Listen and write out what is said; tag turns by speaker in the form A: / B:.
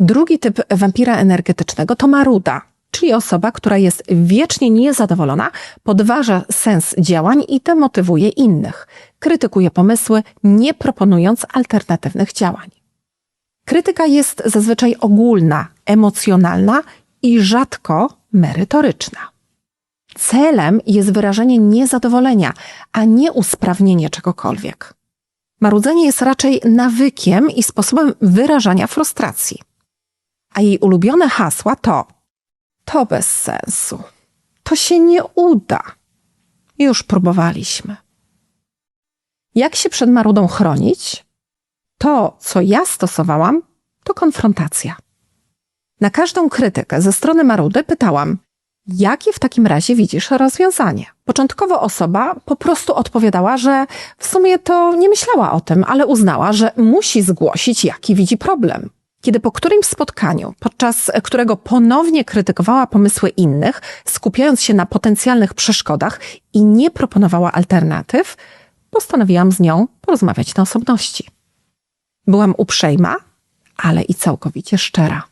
A: Drugi typ wampira energetycznego to maruda, czyli osoba, która jest wiecznie niezadowolona, podważa sens działań i demotywuje innych. Krytykuje pomysły, nie proponując alternatywnych działań. Krytyka jest zazwyczaj ogólna, emocjonalna i rzadko merytoryczna. Celem jest wyrażenie niezadowolenia, a nie usprawnienie czegokolwiek. Marudzenie jest raczej nawykiem i sposobem wyrażania frustracji. A jej ulubione hasła to: To bez sensu. To się nie uda. Już próbowaliśmy. Jak się przed marudą chronić? To, co ja stosowałam, to konfrontacja. Na każdą krytykę ze strony marudy pytałam, jakie w takim razie widzisz rozwiązanie? Początkowo osoba po prostu odpowiadała, że w sumie to nie myślała o tym, ale uznała, że musi zgłosić, jaki widzi problem. Kiedy po którymś spotkaniu, podczas którego ponownie krytykowała pomysły innych, skupiając się na potencjalnych przeszkodach i nie proponowała alternatyw, postanowiłam z nią porozmawiać na osobności. Byłam uprzejma, ale i całkowicie szczera.